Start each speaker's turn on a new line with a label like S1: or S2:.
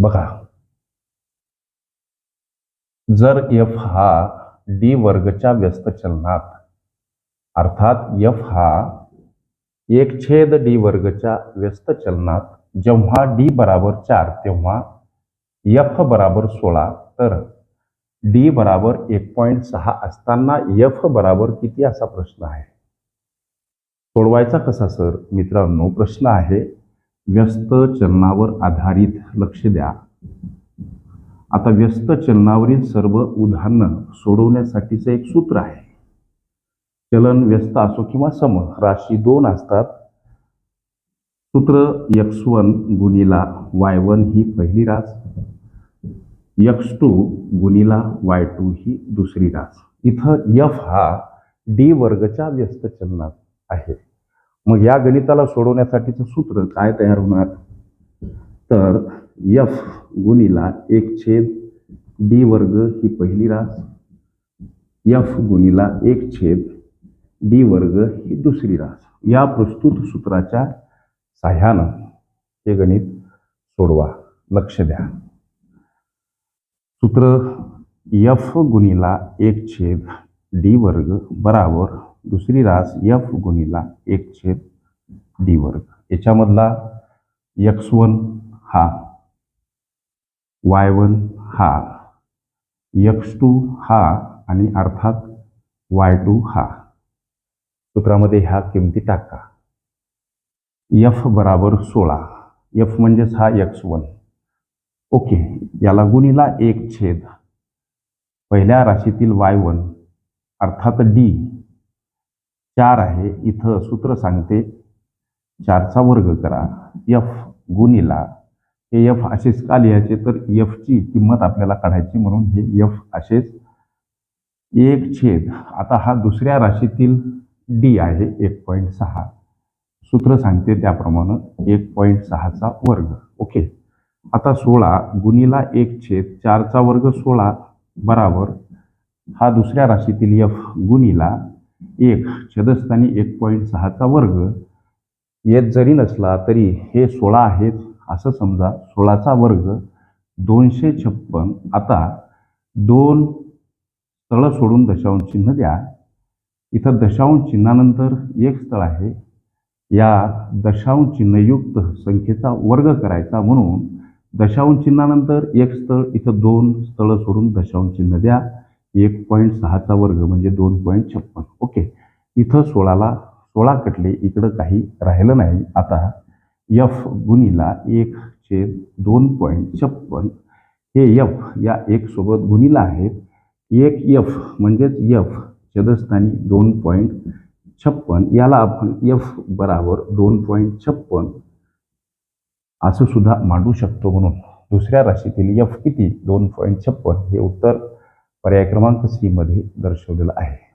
S1: बघा. जर एफ हा डी वर्गच्या व्यस्त चलनात अर्थात एफ हा एक छेद डी वर्गच्या व्यस्त चलनात जेव्हा डी बराबर चार तेव्हा एफ बराबर सोळा तर डी बराबर एक पॉईंट सहा असताना एफ बराबर किती असा प्रश्न आहे? सोडवायचा कसा सर मित्रांनो प्रश्न आहे व्यस्त चलनावर आधारित लक्ष द्या. आता व्यस्त चलनावरील सर्व उदाहरणं सोडवण्यासाठीचं एक सूत्र आहे. चलन व्यस्त असो किंवा सम राशी दोन असतात. सूत्र यक्स वन गुणिला वाय वन ही पहिली रास. यक्स टू गुणिला वाय टू ही दुसरी रास. इथं यफ हा डी वर्गच्या व्यस्त चलनात आहे. मग या गणिताला सोडवण्यासाठीचं सूत्र काय तयार होणार? तर एफ गुणीला एक छेद डी वर्ग ही पहिली रास. एफ गुणीला एक छेद डी वर्ग ही दुसरी रास. या प्रस्तुत सूत्राच्या साह्यानं हे गणित सोडवा. लक्ष द्या. सूत्र एफ गुणीला एक छेद डी वर्ग बराबर दुसरी रास यफ गुणिला एक छेद डी वर्ग. याच्यामधला यक्स वन हा वाय वन हा यक्स टू हा आणि अर्थात वाय टू हा. सूत्रामध्ये ह्या किमती टाका. यफ बराबर सोळा. यफ म्हणजेच हा यक्स वन. ओके याला गुणिला एक छेद. पहिल्या राशीतील वाय वन अर्थात डी चार आहे. इथं सूत्र सांगते. चारचा वर्ग करा. एफ गुणिला हे एफ असेच का लिहायचे? तर एफची किंमत आपल्याला काढायची म्हणून हे एफ असेच. एक छेद. आता हा दुसऱ्या राशीतील डी आहे. एक पॉईंट सहा. सूत्र सांगते त्याप्रमाणे एक पॉईंट सहाचा वर्ग. ओके. आता सोळा गुणीला एक छेद. चारचा वर्ग सोळा. बराबर. हा दुसऱ्या राशीतील एफ गुणीला एक छेदस्थानी एक पॉईंट सहाचा वर्ग. येत जरी नसला तरी हे सोळा आहेत असं समजा सोळाचा वर्ग. दोनशे छप्पन आता दोन स्थळं सोडून दशांश चिन्ह द्या. इथं दशांश चिन्हानंतर एक स्थळ आहे. या दशांश चिन्हयुक्त संख्येचा वर्ग करायचा म्हणून दशांश चिन्हानंतर एक स्थळ इथं दोन स्थळं सोडून दशांश चिन्ह द्या. एक पॉईंट सहाचा वर्ग म्हणजे दोन पॉईंट छप्पन. ओके. इथं सोळाला सोळा कटले इकडं काही राहिलं नाही. आता यफ गुणीला एक छेद दोन पॉईंट छप्पन. हे यफ या एक सोबत आहेत. एक यफ म्हणजेच यफ छदस्थानी दोन पॉईंट छप्पन. याला आपण यफ बराबर दोन पॉईंट छप्पन असं सुद्धा मांडू शकतो म्हणून. दुसऱ्या राशीतील यफ किती? दोन पॉईंट छप्पन. हे उत्तर पर्याय क्रमांक सीमध्ये मध्ये दर्शवलेलं आहे.